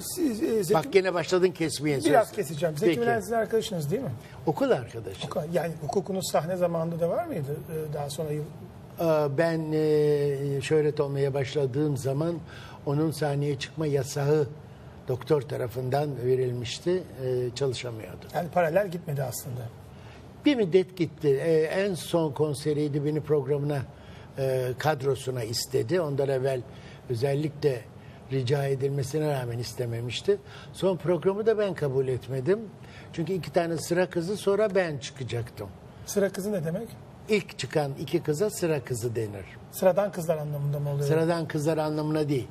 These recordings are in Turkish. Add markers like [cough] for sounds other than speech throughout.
Siz, e, Zeki, Bak gene başladın kesmeye. biraz söz. keseceğim. Zeki. Müren sizin arkadaşınız değil mi? Okul arkadaşı. Yani hukukunuz sahne zamanında da var mıydı? E, Daha sonra yıl Aa, Ben e, şöhret olmaya başladığım zaman onun sahneye çıkma yasağı doktor tarafından verilmişti. E, Çalışamıyordu. yani paralel gitmedi aslında. Bir müddet gitti. E, en son konseriydi beni programına e, kadrosuna istedi. Ondan evvel özellikle rica edilmesine rağmen istememişti. Son programı da ben kabul etmedim. Çünkü iki tane sıra kızı sonra ben çıkacaktım. Sıra kızı ne demek? İlk çıkan iki kıza sıra kızı denir. Sıradan kızlar anlamında mı oluyor? Sıradan kızlar anlamına değil.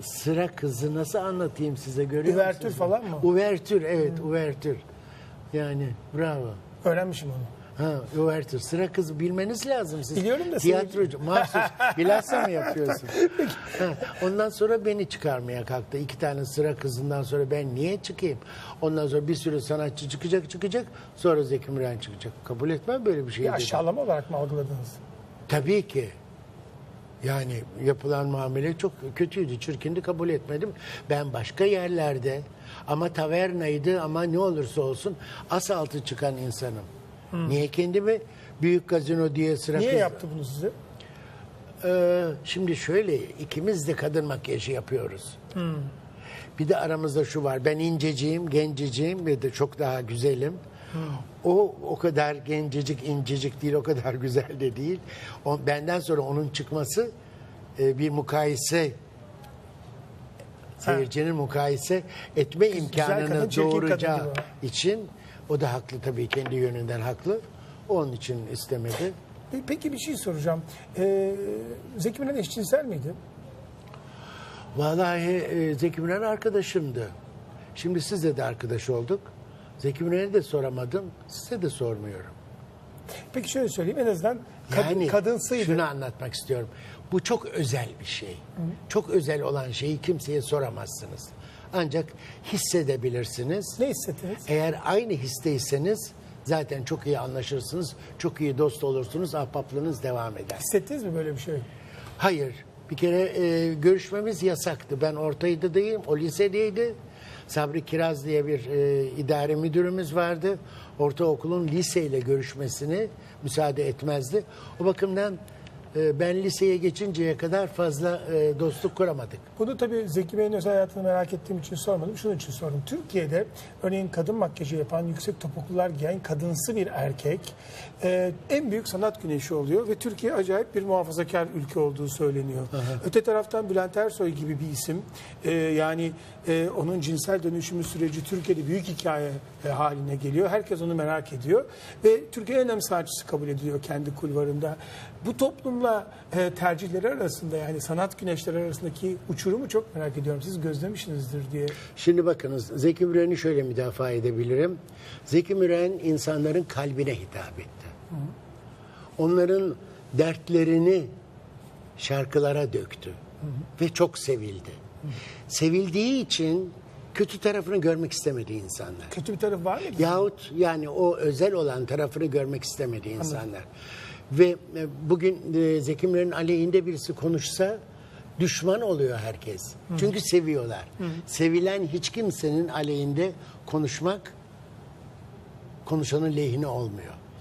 Sıra kızı nasıl anlatayım size görüyor Üvertür musunuz? falan mı? Uvertür evet uvertür. Yani bravo. Öğrenmişim onu. Ha, uvertür. Sıra kızı bilmeniz lazım siz. Biliyorum da Tiyatrocu. Mahsus. [laughs] Bilhassa mı yapıyorsun? ha, ondan sonra beni çıkarmaya kalktı. İki tane sıra kızından sonra ben niye çıkayım? Ondan sonra bir sürü sanatçı çıkacak çıkacak. Sonra Zeki Müren çıkacak. Kabul etmem böyle bir şey Bir aşağılama olarak mı algıladınız? Tabii ki. Yani yapılan muamele çok kötüydü, çirkindi kabul etmedim. Ben başka yerlerde ama tavernaydı ama ne olursa olsun as altı çıkan insanım. Niye kendimi büyük gazino diye sıra Niye yaptı bunu size? Ee, şimdi şöyle ikimiz de kadın makyajı yapıyoruz. Bir de aramızda şu var. Ben inceciyim, genceciyim ve de çok daha güzelim. O o kadar gencecik, incecik değil, o kadar [laughs] güzel de değil. O, benden sonra onun çıkması e, bir mukayese seyircinin mukayese etme imkanını çirkin kadın doğuracağı gibi için o da haklı tabii kendi yönünden haklı. Onun için istemedi. Pe- Peki bir şey soracağım. Ee, Zeki Müren eşcinsel miydi? Vallahi e, Zeki Müren arkadaşımdı. Şimdi sizle de arkadaş olduk. Zeki Müren'e de soramadım, size de sormuyorum. Peki şöyle söyleyeyim en azından kad- Yani kadınsıydı. şunu anlatmak istiyorum. Bu çok özel bir şey. Çok özel olan şeyi kimseye soramazsınız. Ancak hissedebilirsiniz. Ne hissettiniz? Eğer aynı histeyseniz zaten çok iyi anlaşırsınız, çok iyi dost olursunuz, ahbaplığınız devam eder. Hissettiniz mi böyle bir şey? Hayır. Bir kere e, görüşmemiz yasaktı. Ben ortaydadayım, o lisedeydi. Sabri Kiraz diye bir e, idare müdürümüz vardı. Ortaokulun liseyle görüşmesini müsaade etmezdi. O bakımdan e, ben liseye geçinceye kadar fazla e, dostluk kuramadık. Bunu tabii Zeki Bey'in özel hayatını merak ettiğim için sormadım. Şunun için sordum. Türkiye'de örneğin kadın makyajı yapan, yüksek topuklular giyen kadınsı bir erkek e, en büyük sanat güneşi oluyor ve Türkiye acayip bir muhafazakar ülke olduğu söyleniyor. Öte taraftan Bülent Ersoy gibi bir isim e, yani e, onun cinsel dönüşümü süreci Türkiye'de büyük hikaye e, haline geliyor. Herkes onu merak ediyor ve Türkiye en önemli sanatçısı kabul ediliyor kendi kulvarında. Bu toplumla e, tercihleri arasında yani sanat güneşleri arasındaki uçurumu çok merak ediyorum. Siz gözlemişsinizdir diye. Şimdi bakınız Zeki Müren'i şöyle müdafaa edebilirim. Zeki Müren insanların kalbine hitap etti. Onların dertlerini şarkılara döktü. Ve çok sevildi. Sevildiği için kötü tarafını görmek istemedi insanlar. Kötü bir tarafı var mı? Yahut yani o özel olan tarafını görmek istemedi insanlar. Ve e, bugün e, Zeki Müren'in aleyhinde birisi konuşsa düşman oluyor herkes. Çünkü seviyorlar. Sevilen hiç kimsenin aleyhinde konuşmak konuşanın lehine olmuyor.